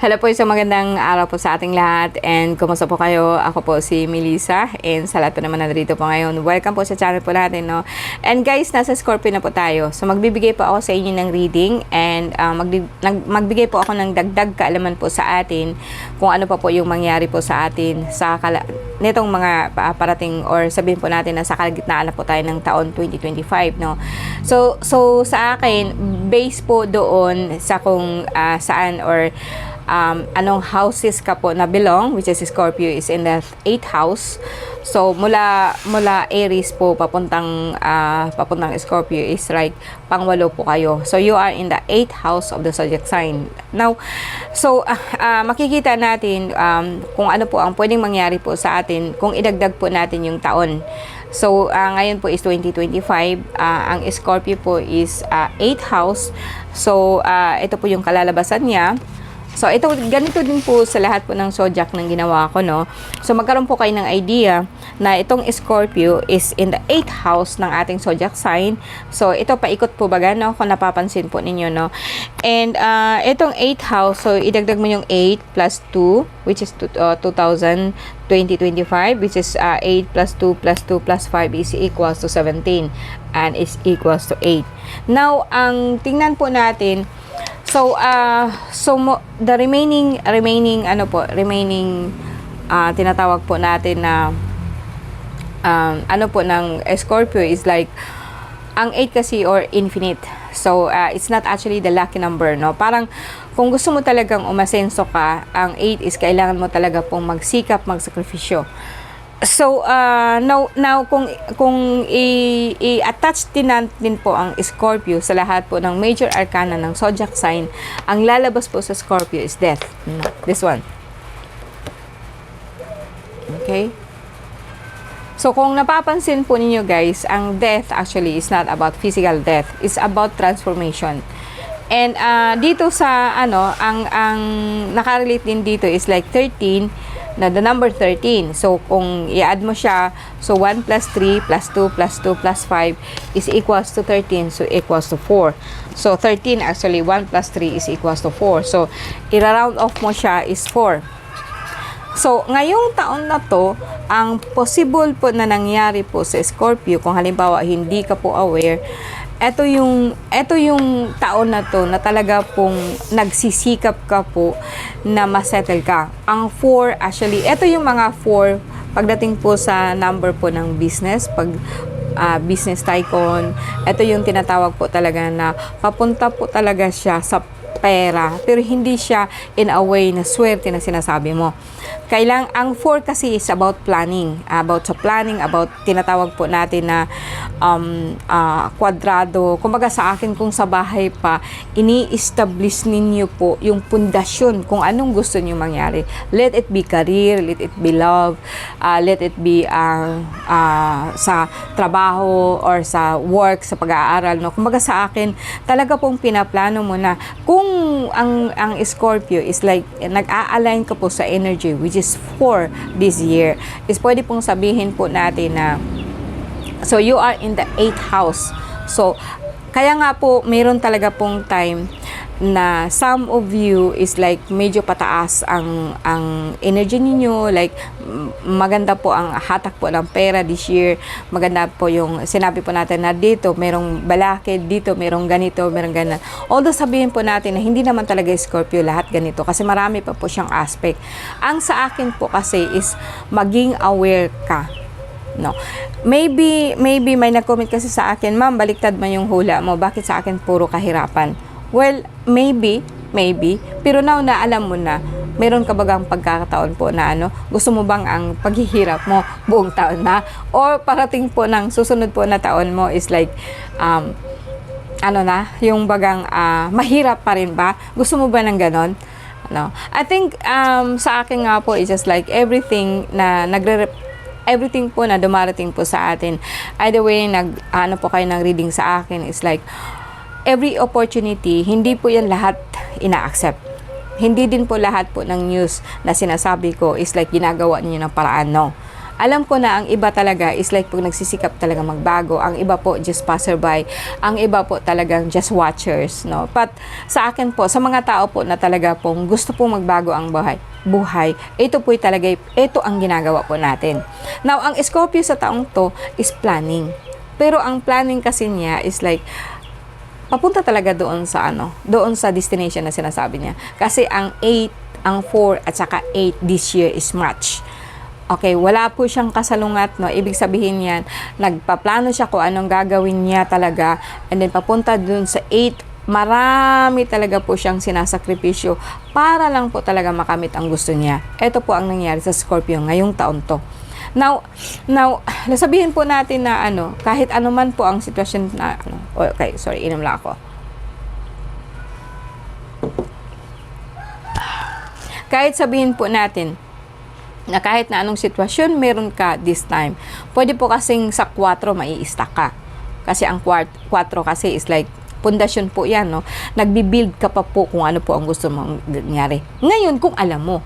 Hello po, isang magandang araw po sa ating lahat and kumusta po kayo? Ako po si Melissa and sa lahat po naman nandito po ngayon. Welcome po sa channel po natin, no? And guys, nasa Scorpio na po tayo. So magbibigay po ako sa inyo ng reading and uh, magdi- nag- magbigay po ako ng dagdag kaalaman po sa atin kung ano pa po yung mangyari po sa atin sa kala- nitong mga pa- parating or sabihin po natin na sa kalagitnaan na po tayo ng taon 2025, no? So, so sa akin, base po doon sa kung ah, saan or um, anong houses ka po na belong, which is Scorpio is in the 8th house. So, mula, mula Aries po, papuntang, ah, papuntang Scorpio is like, pangwalo po kayo. So, you are in the 8th house of the zodiac sign. Now, so, ah, ah, makikita natin um, kung ano po ang pwedeng mangyari po sa atin kung idagdag po natin yung taon. So, ah, ngayon po is 2025. Ah, ang Scorpio po is ah, 8th house. So, ah, ito po yung kalalabasan niya. So, ito, ganito din po sa lahat po ng zodiac ng ginawa ko, no? So, magkaroon po kayo ng idea na itong Scorpio is in the 8th house ng ating zodiac sign. So, ito, paikot po baga, no? Kung napapansin po ninyo, no? And, uh, itong 8th house, so, idagdag mo yung 8 plus 2, which is uh, 2000, 2025, which is uh, 8 plus 2 plus 2 plus 5 is equals to 17 and is equals to 8. Now, ang tingnan po natin, So, uh, so mo, the remaining, remaining, ano po, remaining, uh, tinatawag po natin na, um, ano po ng Scorpio is like, ang 8 kasi or infinite. So, uh, it's not actually the lucky number, no? Parang, kung gusto mo talagang umasenso ka, ang 8 is kailangan mo talaga pong magsikap, magsakripisyo. So, uh, now, now kung, kung i-attach din natin po ang Scorpio sa lahat po ng major arcana ng zodiac sign, ang lalabas po sa Scorpio is death. This one. Okay? So, kung napapansin po ninyo guys, ang death actually is not about physical death. It's about transformation. And uh, dito sa ano, ang ang nakarelate din dito is like 13 na the number 13. So kung i-add mo siya, so 1 plus 3 plus 2 plus 2 plus 5 is equals to 13. So equals to 4. So 13 actually 1 plus 3 is equals to 4. So i-round off mo siya is 4. So, ngayong taon na to, ang possible po na nangyari po sa Scorpio, kung halimbawa hindi ka po aware, eto yung, eto yung taon na to na talaga pong nagsisikap ka po na masettle ka. Ang 4, actually, eto yung mga 4 pagdating po sa number po ng business, pag ah, business tycoon, ito yung tinatawag po talaga na papunta po talaga siya sa pera, pero hindi siya in a way na swerte na sinasabi mo. Kailang ang 4 kasi is about planning, about sa planning, about tinatawag po natin na um, kwadrado. Kumbaga sa akin kung sa bahay pa, ini-establish ninyo po yung pundasyon kung anong gusto niyo mangyari. Let it be career, let it be love, ah, let it be ah, ah, sa trabaho or sa work, sa pag-aaral. No? Kumbaga sa akin, talaga pong pinaplano mo na kung ang, ang Scorpio is like, nag-a-align ka po sa energy which is for this year, is pwede pong sabihin po natin na So, you are in the 8th house. So, kaya nga po, meron talaga pong time na some of you is like medyo pataas ang ang energy ninyo like maganda po ang hatak po ng pera this year maganda po yung sinabi po natin na dito merong balakid dito merong ganito merong ganun although sabihin po natin na hindi naman talaga Scorpio lahat ganito kasi marami pa po siyang aspect ang sa akin po kasi is maging aware ka No. Maybe, maybe may nag-comment kasi sa akin, ma'am, baliktad man yung hula mo. Bakit sa akin puro kahirapan? Well, maybe, maybe. Pero now na alam mo na, meron ka bagang pagkakataon po na ano, gusto mo bang ang paghihirap mo buong taon na? Or parating po ng susunod po na taon mo is like, um, ano na, yung bagang ah, mahirap pa rin ba? Gusto mo ba ng ganon? No. I think um, sa akin nga po is just like everything na nagre everything po na dumarating po sa atin. Either way, nag, ano po kayo ng reading sa akin is like, every opportunity, hindi po yan lahat ina-accept. Hindi din po lahat po ng news na sinasabi ko is like ginagawa niyo ng paraan, no. Alam ko na ang iba talaga is like pag nagsisikap talaga magbago. Ang iba po just passerby. Ang iba po talagang just watchers, no? But sa akin po, sa mga tao po na talaga pong gusto pong magbago ang buhay, buhay, ito po talaga, ito ang ginagawa po natin. Now, ang Scorpio sa taong to is planning. Pero ang planning kasi niya is like, papunta talaga doon sa ano, doon sa destination na sinasabi niya. Kasi ang 8, ang 4 at saka 8 this year is March. Okay, wala po siyang kasalungat, no? Ibig sabihin yan, nagpaplano siya kung anong gagawin niya talaga and then papunta doon sa 8 marami talaga po siyang sinasakripisyo para lang po talaga makamit ang gusto niya. Ito po ang nangyari sa Scorpio ngayong taon to. Now, now, nasabihin po natin na ano, kahit ano man po ang sitwasyon na ano, okay, sorry, inom lang ako. Kahit sabihin po natin na kahit na anong sitwasyon meron ka this time, pwede po kasing sa 4 mai-stack ka. Kasi ang 4 kasi is like pundasyon po yan, no? Nagbi-build ka pa po kung ano po ang gusto mong nangyari. Ngayon, kung alam mo,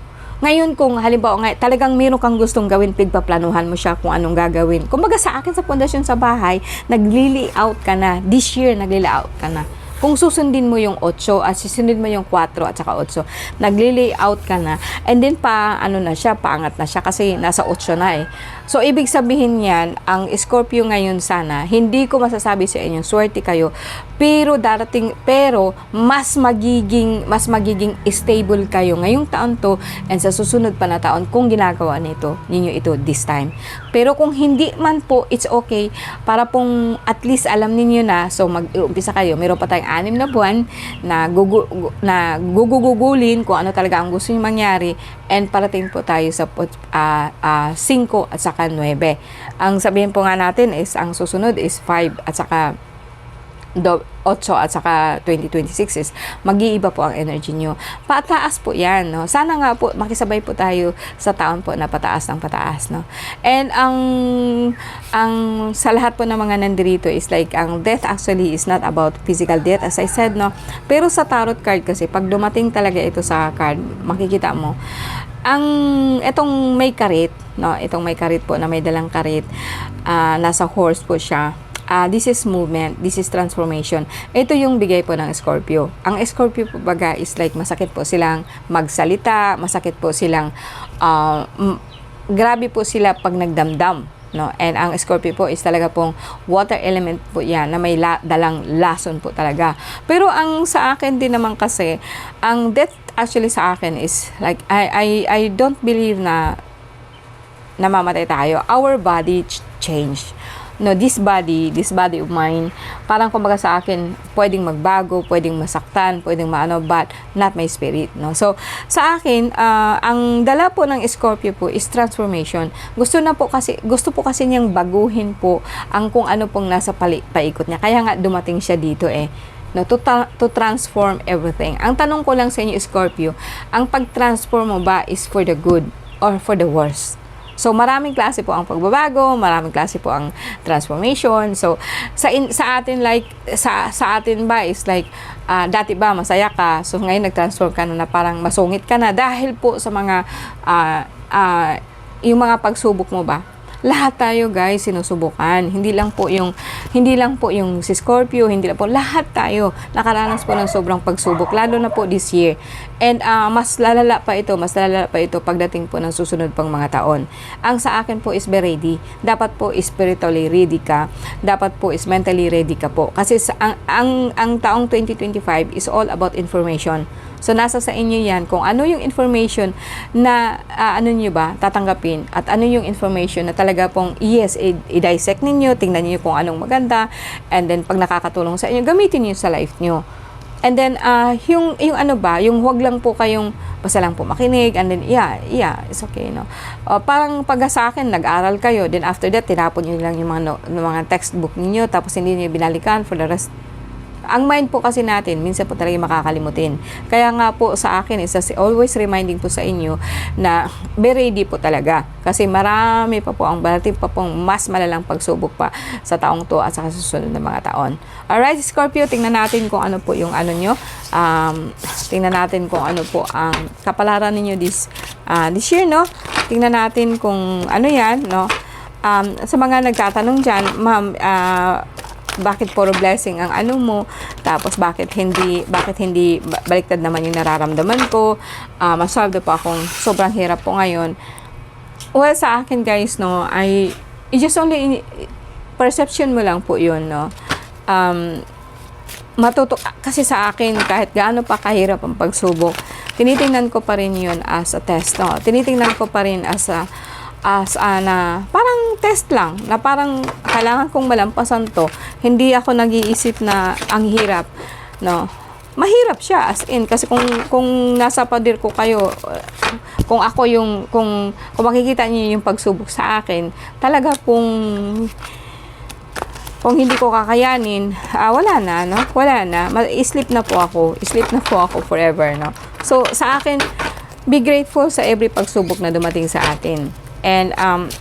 ngayon kung halimbawa nga, talagang meron kang gustong gawin, pigpaplanuhan mo siya kung anong gagawin. Kumbaga sa akin sa pundasyon sa bahay, nagli-layout ka na. This year, nagli-layout ka na. Kung susundin mo yung 8 at susundin mo yung 4 at saka 8, nagli-layout ka na. And then pa, ano na siya, paangat na siya kasi nasa 8 na eh. So, ibig sabihin yan, ang Scorpio ngayon sana, hindi ko masasabi sa inyo, swerte kayo, pero darating, pero mas magiging, mas magiging stable kayo ngayong taon to and sa susunod pa na taon kung ginagawa nito, ninyo ito this time. Pero kung hindi man po, it's okay, para pong at least alam ninyo na, so mag-umpisa kayo, meron pa tayong anim na buwan na, gugu, na gugugugulin kung ano talaga ang gusto nyo mangyari and parating po tayo sa uh, uh, 5 at saka 9. Ang sabihin po nga natin is ang susunod is 5 at saka do, 8 at saka 2026 is mag-iiba po ang energy nyo. Pataas po yan, no? Sana nga po, makisabay po tayo sa taon po na pataas ng pataas, no? And ang, ang sa lahat po ng mga nandirito is like, ang death actually is not about physical death, as I said, no? Pero sa tarot card kasi, pag dumating talaga ito sa card, makikita mo, ang itong may karit, no, itong may karit po na may dalang karit, uh, nasa horse po siya uh, this is movement, this is transformation. Ito yung bigay po ng Scorpio. Ang Scorpio po baga is like masakit po silang magsalita, masakit po silang uh, grabe po sila pag nagdamdam. No? And ang Scorpio po is talaga pong water element po yan na may la- dalang lason po talaga. Pero ang sa akin din naman kasi, ang death actually sa akin is like, I, I, I don't believe na namamatay tayo. Our body ch- change no, this body, this body of mine, parang kumbaga sa akin, pwedeng magbago, pwedeng masaktan, pwedeng maano, but not my spirit, no. So, sa akin, uh, ang dala po ng Scorpio po is transformation. Gusto na po kasi, gusto po kasi niyang baguhin po ang kung ano pong nasa pali, paikot niya. Kaya nga dumating siya dito eh no, to, ta- to transform everything. Ang tanong ko lang sa inyo, Scorpio, ang pag-transform mo ba is for the good or for the worse? So maraming klase po ang pagbabago, maraming klase po ang transformation. So sa in, sa atin like sa sa atin ba is like uh, dati ba masaya ka, so ngayon nag-transform ka na, na parang masungit ka na dahil po sa mga uh, uh, yung mga pagsubok mo ba lahat tayo guys sinusubukan. Hindi lang po yung hindi lang po yung si Scorpio, hindi lang po lahat tayo nakaranas po ng sobrang pagsubok lalo na po this year. And uh, mas lalala pa ito, mas lalala pa ito pagdating po ng susunod pang mga taon. Ang sa akin po is be ready. Dapat po spiritually ready ka. Dapat po is mentally ready ka po. Kasi sa, ang, ang, ang taong 2025 is all about information. So, nasa sa inyo yan kung ano yung information na uh, ano nyo ba tatanggapin at ano yung information na talaga pong yes, i-dissect ninyo, tingnan niyo kung anong maganda and then pag nakakatulong sa inyo, gamitin niyo sa life niyo. And then, uh, yung, yung ano ba, yung huwag lang po kayong basta lang po makinig and then, yeah, yeah, it's okay, no? Uh, parang pag sa akin, nag-aral kayo, then after that, tinapon nyo lang yung mga, no, mga textbook niyo tapos hindi niyo binalikan for the rest ang mind po kasi natin, minsan po talaga makakalimutin. Kaya nga po sa akin, is always reminding po sa inyo na be ready po talaga. Kasi marami pa po ang balating pa pong mas malalang pagsubok pa sa taong to at sa susunod na mga taon. Alright, Scorpio, tingnan natin kung ano po yung ano nyo. Um, tingnan natin kung ano po ang kapalaran ninyo this, uh, this year, no? tingnan natin kung ano yan, no? Um, sa mga nagtatanong dyan, ma'am, ah, bakit puro blessing ang ano mo tapos bakit hindi bakit hindi ba- baliktad naman yung nararamdaman ko. Uh, masaldo po akong sobrang hirap po ngayon. Well sa akin guys no I it just only perception mo lang po yun no. Um, matuto kasi sa akin kahit gaano pa kahirap ang pagsubok tinitingnan ko pa rin yun as a test no. Tinitingnan ko pa rin as a as a parang test lang na parang kailangan kong malampasan to hindi ako nag-iisip na ang hirap no mahirap siya as in kasi kung kung nasa pader ko kayo kung ako yung kung kung makikita niyo yung pagsubok sa akin talaga kung kung hindi ko kakayanin, ah, wala na, no? Wala na. Ma- Sleep na po ako. Sleep na po ako forever, no? So, sa akin, be grateful sa every pagsubok na dumating sa atin. And, um,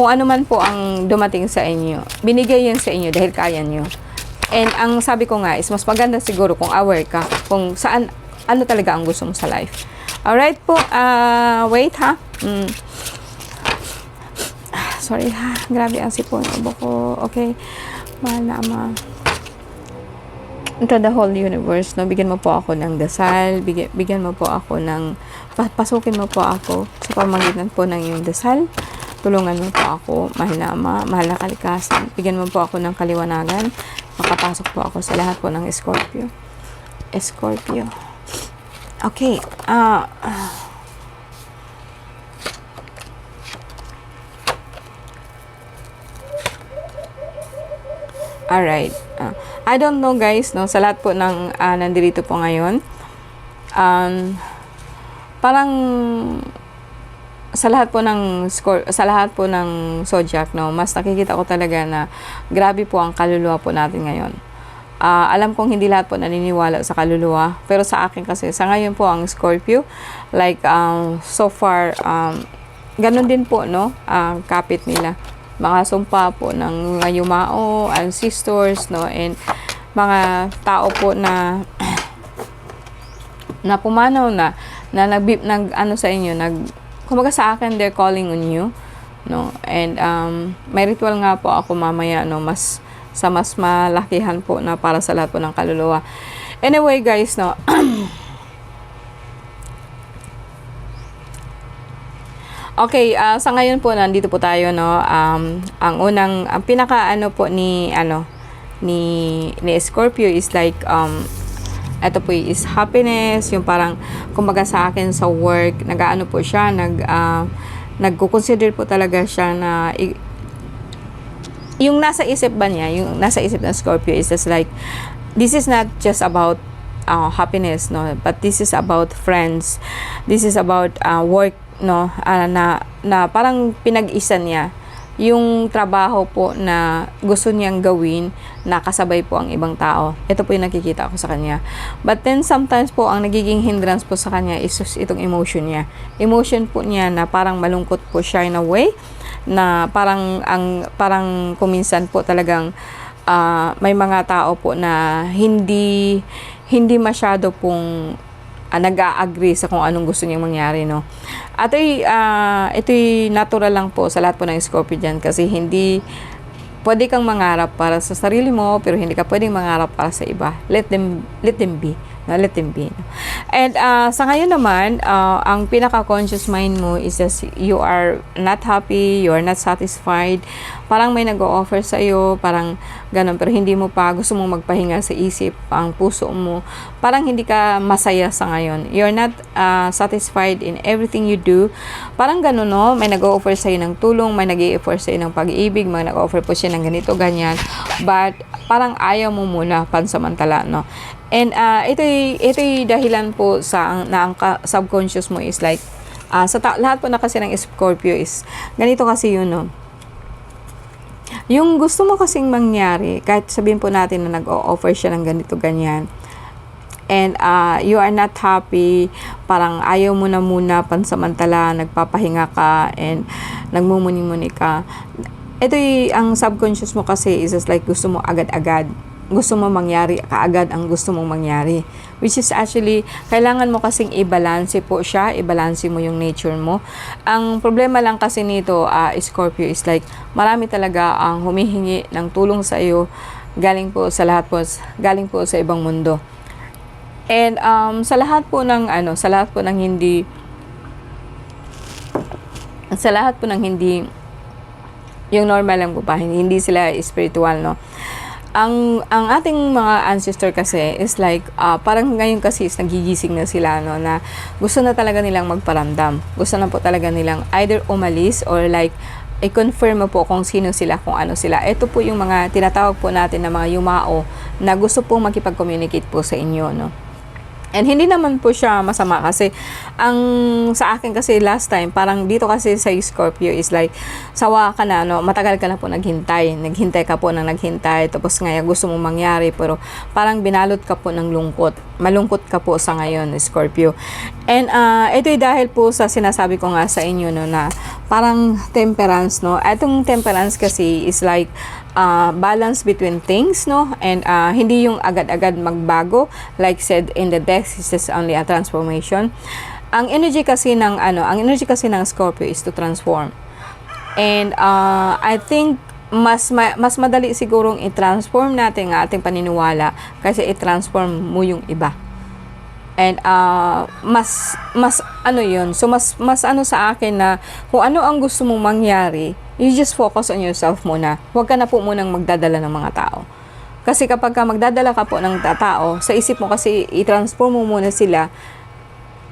kung ano man po ang dumating sa inyo, binigay yan sa inyo dahil kaya nyo. And, ang sabi ko nga is, mas maganda siguro kung aware ka kung saan, ano talaga ang gusto mo sa life. Alright po, ah, wait ha. Mm. Sorry ha, grabe ang sipon ubo ko. Okay, mahal na ama. Into the whole universe, no? Bigyan mo po ako ng dasal, bigyan, bigyan mo po ako ng, pa- pasukin mo po ako sa pamagitan po ng iyong dasal. Tulungan mo po ako, mahal na ama, mahal na kalikasan. Bigyan mo po ako ng kaliwanagan. Makapasok po ako sa lahat po ng Scorpio. Scorpio. Okay, ah... Alright. Ah, I don't know guys, no, sa lahat po ng ah, nandito po ngayon, um, parang sa lahat po ng score, sa lahat po ng zodiac, no, mas nakikita ko talaga na grabe po ang kaluluwa po natin ngayon. Ah, alam kong hindi lahat po naniniwala sa kaluluwa, pero sa akin kasi, sa ngayon po ang Scorpio, like, um, so far, um, ganun din po, no, ang kapit nila mga sumpa po ng mga yumao, ancestors, no, and mga tao po na na pumanaw na na nag, nag ano sa inyo nag kumbaga sa akin they're calling on you no? And um may ritual nga po ako mamaya no? Mas sa mas malakihan po na para sa lahat po ng kaluluwa. Anyway guys no? Okay, ah, sa ngayon po nandito po tayo no. Um, ang unang ang pinaka ano po ni ano ni ni Scorpio is like um ito po is happiness, yung parang kumbaga sa akin sa work, nag-ano po siya, nag uh, nagko-consider po talaga siya na yung nasa isip ba niya, yung nasa isip ng Scorpio is just like this is not just about uh, happiness no but this is about friends. This is about uh, work no ah, na na parang pinag-isa niya yung trabaho po na gusto niyang gawin na kasabay po ang ibang tao. Ito po yung nakikita ko sa kanya. But then sometimes po ang nagiging hindrance po sa kanya is itong emotion niya. Emotion po niya na parang malungkot po siya in a way na parang ang parang kuminsan po talagang ah, may mga tao po na hindi hindi masyado pong uh, nag-agree sa kung anong gusto niyang mangyari, no. At ay, uh, ito'y natural lang po sa lahat po ng Scorpio dyan kasi hindi pwede kang mangarap para sa sarili mo pero hindi ka pwedeng mangarap para sa iba. Let them let them be. No, let them be. No? And uh, sa ngayon naman, uh, ang pinaka-conscious mind mo is just you are not happy, you are not satisfied. Parang may nag-o-offer sa iyo, parang ganun, pero hindi mo pa gusto mong magpahinga sa isip, ang puso mo. Parang hindi ka masaya sa ngayon. You're not uh, satisfied in everything you do. Parang ganun, no? May nag-o-offer sa iyo ng tulong, may nag-i-offer sa iyo ng pag-ibig, may nag-o-offer po siya ng ganito, ganyan. But parang ayaw mo muna pansamantala, no? And uh, ito'y, ito'y dahilan po sa ang, na ang subconscious mo is like, uh, sa ta- lahat po na kasi ng Scorpio is, ganito kasi yun, no? Yung gusto mo kasing mangyari, kahit sabihin po natin na nag-o-offer siya ng ganito, ganyan, and uh, you are not happy, parang ayaw mo na muna pansamantala, nagpapahinga ka, and nagmumuni-muni ka. Ito ang subconscious mo kasi is just like gusto mo agad-agad. Gusto mo mangyari, kaagad ang gusto mong mangyari. which is actually kailangan mo kasing i-balance po siya, i-balance mo yung nature mo. Ang problema lang kasi nito, ah, Scorpio is like marami talaga ang humihingi ng tulong sa iyo galing po sa lahat po galing po sa ibang mundo. And um, sa lahat po ng ano, sa lahat po ng hindi sa lahat po ng hindi yung normal lang po pa, hindi sila spiritual, no? Ang ang ating mga ancestor kasi is like ah, parang ngayon kasi is nagigising na sila no na gusto na talaga nilang magparamdam. Gusto na po talaga nilang either umalis or like i-confirm mo po kung sino sila, kung ano sila. Ito po yung mga tinatawag po natin na mga yumao na gusto pong makipag-communicate po sa inyo, no? And hindi naman po siya masama kasi ang sa akin kasi last time parang dito kasi sa Scorpio is like sawa ka na no? Matagal ka na po naghintay. Naghintay ka po nang naghintay. Tapos ngayon gusto mong mangyari pero parang binalot ka po ng lungkot. Malungkot ka po sa ngayon Scorpio. And uh, ito dahil po sa sinasabi ko nga sa inyo no na parang temperance no? Itong temperance kasi is like uh, balance between things no? And uh, hindi yung agad-agad magbago. Like said in the deck this is only a transformation. Ang energy kasi ng ano ang energy kasi ng Scorpio is to transform. And uh, I think mas ma- mas madali sigurong i-transform natin ang ating paniniwala kasi i-transform mo yung iba. And uh, mas mas ano yun? So mas mas ano sa akin na kung ano ang gusto mong mangyari you just focus on yourself muna. Huwag ka na po munang magdadala ng mga tao. Kasi kapag ka magdadala ka po ng ta- tao sa isip mo kasi i-transform mo muna sila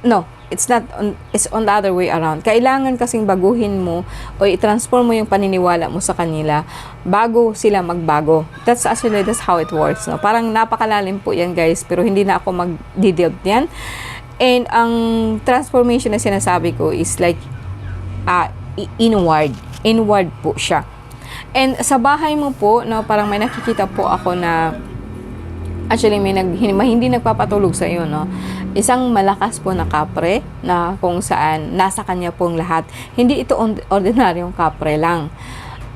no it's not on, it's on the other way around. Kailangan kasing baguhin mo o i-transform mo yung paniniwala mo sa kanila bago sila magbago. That's actually that's how it works no? Parang napakalalim po yan guys pero hindi na ako mag-detail yan and ang transformation na sinasabi ko is like uh, inward inward po siya and sa bahay mo po no parang may nakikita po ako na Actually, may nag, hindi, nagpapatulog sa iyo, no? Isang malakas po na kapre na kung saan nasa kanya pong lahat. Hindi ito on- ordinaryong kapre lang.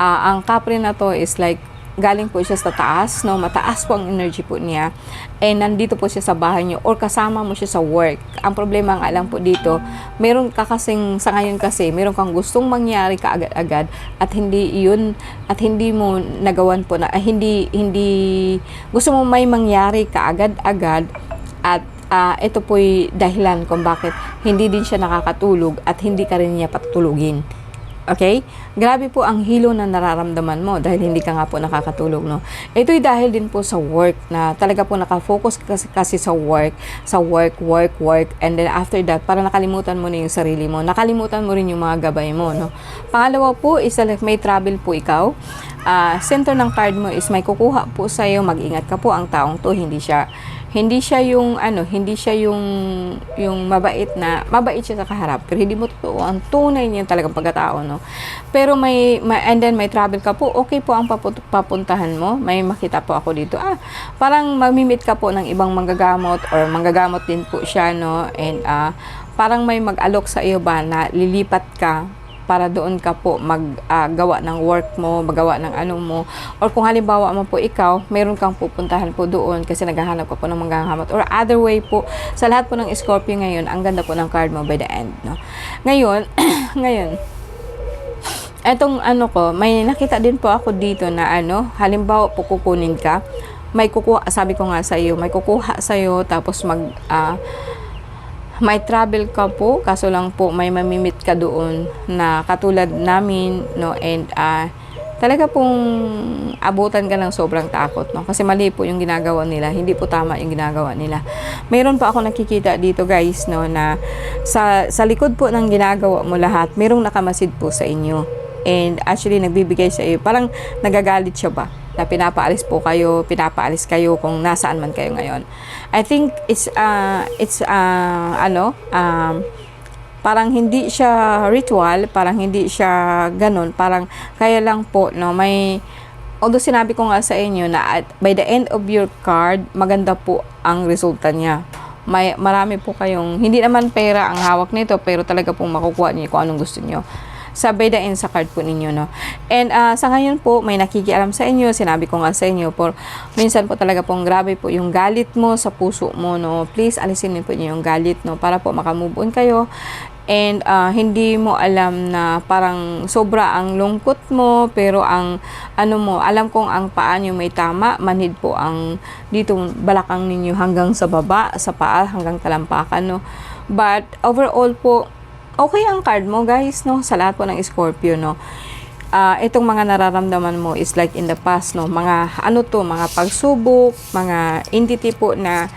Ah, ang kapre na to is like galing po siya sa taas, no? Mataas po ang energy po niya. And nandito po siya sa bahay niyo or kasama mo siya sa work. Ang problema nga lang po dito, meron ka kasing sa ngayon kasi, meron kang gustong mangyari kaagad-agad at hindi yun at hindi mo nagawan po na ah, hindi hindi gusto mo may mangyari kaagad-agad at ah, ito po'y dahilan kung bakit hindi din siya nakakatulog at hindi ka rin niya patulugin. Okay? Grabe po ang hilo na nararamdaman mo dahil hindi ka nga po nakakatulog, no? Ito'y dahil din po sa work na talaga po nakafocus kasi, kasi sa work, sa work, work, work, and then after that, para nakalimutan mo na yung sarili mo. Nakalimutan mo rin yung mga gabay mo, no? Pangalawa po is like may travel po ikaw. Ah, center ng card mo is may kukuha po sa iyo. Mag-ingat ka po ang taong to, hindi siya hindi siya yung ano, hindi siya yung yung mabait na mabait siya sa kaharap pero hindi mo totoo ang tunay niya talagang pagkatao no. Pero may, may and then may travel ka po, okay po ang papu- papuntahan mo. May makita po ako dito. Ah, parang mamimit ka po ng ibang manggagamot or manggagamot din po siya no and ah parang may mag-alok sa iyo ba na lilipat ka para doon ka po maggawa ng work mo, magawa ng ano mo. Or kung halimbawa mo po ikaw, meron kang pupuntahan po doon kasi naghahanap ka po ng manggahamot. Or other way po, sa lahat po ng Scorpio ngayon, ang ganda po ng card mo by the end. No? Ngayon, ngayon, etong ano ko, may nakita din po ako dito na ano, halimbawa po kukunin ka, may kukuha, sabi ko nga sa iyo, may kukuha sa iyo tapos mag ah, may travel ka po, kaso lang po may mamimit ka doon na katulad namin, no, and ah, talaga pong abutan ka ng sobrang takot, no? Kasi mali po yung ginagawa nila, hindi po tama yung ginagawa nila. Mayroon pa ako nakikita dito, guys, no, na sa, sa likod po ng ginagawa mo lahat, mayroong nakamasid po sa inyo. And actually, nagbibigay sa iyo, parang nagagalit siya ba? Na pinapaalis po kayo, pinapaalis kayo kung nasaan man kayo ngayon. I think it's uh, it's uh, ano, um, parang hindi siya ritual, parang hindi siya ganun, parang kaya lang po no, may although sinabi ko nga sa inyo na at by the end of your card, maganda po ang resulta niya. May marami po kayong hindi naman pera ang hawak nito, pero talaga pong makukuha niyo kung anong gusto niyo. Sabay dain sa card po ninyo, no? And ah, sa ngayon po, may nakikialam sa inyo, sinabi ko nga sa inyo, por minsan po talaga pong grabe po yung galit mo sa puso mo, no? Please, alisin niyo po niyo yung galit, no? Para po makamove on kayo and ah, hindi mo alam na parang sobra ang lungkot mo pero ang ano mo alam kong ang paa nyo may tama manhid po ang dito balakang ninyo hanggang sa baba sa paa hanggang talampakan no but overall po okay ang card mo guys no? Sa lahat po ng Scorpio no? Ah, itong mga nararamdaman mo is like in the past no? Mga ano to mga pagsubok mga entity po na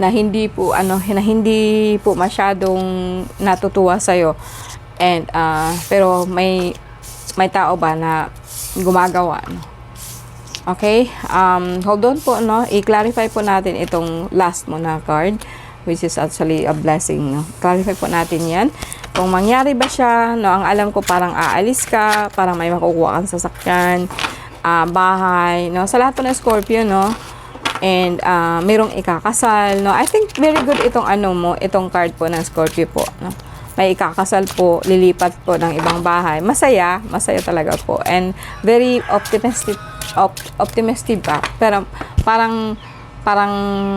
na hindi po ano na hindi po masyadong natutuwa sa and ah, pero may may tao ba na gumagawa no? Okay? Um, hold on po, no? I-clarify po natin itong last mo na card, which is actually a blessing, no? Clarify po natin yan. Kung mangyari ba siya, no? Ang alam ko parang aalis ka, parang may makukuha kang sasakyan, ah, bahay, no? Sa lahat po ng Scorpio, no? And ah, mayroong ikakasal, no? I think very good itong ano mo, itong card po ng Scorpio po, no? may ikakasal po, lilipat po ng ibang bahay. Masaya, masaya talaga po. And very optimistic, op, optimistic ba? Pero parang parang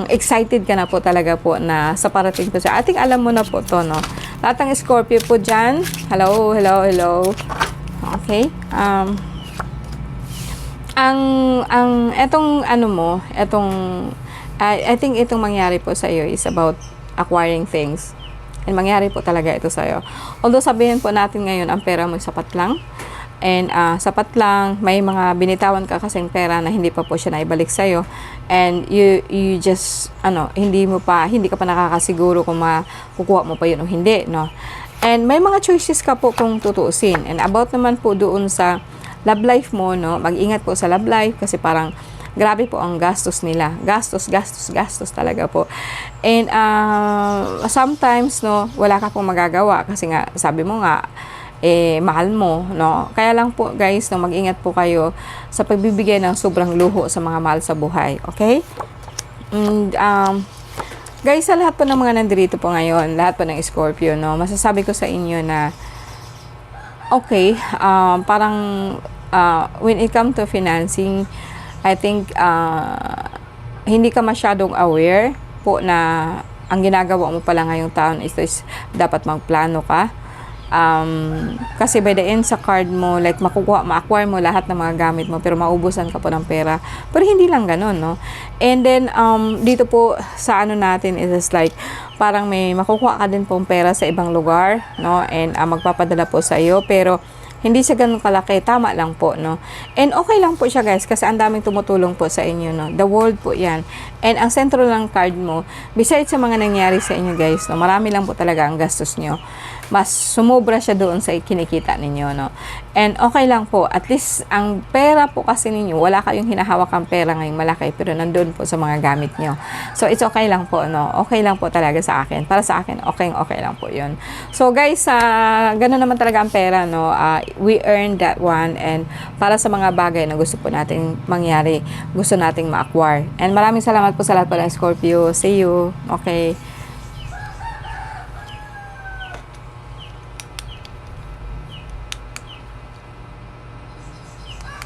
excited ka na po talaga po na sa parating po siya. Ating alam mo na po to, no? Lahat ng Scorpio po dyan. Hello, hello, hello. Okay. Um, ang ang etong ano mo, etong I, I think itong mangyari po sa iyo is about acquiring things. And mangyari po talaga ito sa iyo. Although sabihin po natin ngayon ang pera mo sapat lang. And ah, sapat lang, may mga binitawan ka kasing pera na hindi pa po siya naibalik sa iyo. And you you just ano, hindi mo pa hindi ka pa nakakasiguro kung makukuha mo pa yun o hindi, no. And may mga choices ka po kung tutuusin. And about naman po doon sa love life mo, no, mag-ingat po sa love life kasi parang grabe po ang gastos nila. Gastos, gastos, gastos talaga po. And uh, sometimes, no, wala ka pong magagawa kasi nga, sabi mo nga, eh, mahal mo, no? Kaya lang po, guys, no, mag-ingat po kayo sa pagbibigay ng sobrang luho sa mga mahal sa buhay. Okay? And, um, guys, sa lahat po ng mga nandito po ngayon, lahat po ng Scorpio, no, masasabi ko sa inyo na okay, um, parang uh, when it comes to financing, I think uh, hindi ka masyadong aware po na ang ginagawa mo pala ngayong taon is, is dapat magplano ka. Um, kasi by the end sa card mo, like makukuha, ma-acquire mo lahat ng mga gamit mo pero maubusan ka po ng pera. Pero hindi lang ganun, no? And then, um, dito po sa ano natin is just like, parang may makukuha ka din pong pera sa ibang lugar, no? And uh, magpapadala po sa iyo. Pero, hindi siya ganun kalaki, tama lang po, no? And okay lang po siya, guys, kasi ang daming tumutulong po sa inyo, no? The world po yan. And ang sentro ng card mo, besides sa mga nangyari sa inyo, guys, no? Marami lang po talaga ang gastos nyo. Mas sumobra siya doon sa kinikita ninyo, no? And okay lang po, at least ang pera po kasi ninyo, wala kayong hinahawak ang pera ngayong malaki, pero nandun po sa mga gamit nyo. So, it's okay lang po, no? Okay lang po talaga sa akin. Para sa akin, okay, okay lang po yun. So, guys, uh, ganun naman talaga ang pera, no? Uh, we earned that one and para sa mga bagay na gusto po nating mangyari, gusto nating ma-acquire. And maraming salamat po sa lahat ng Scorpio. See you. Okay.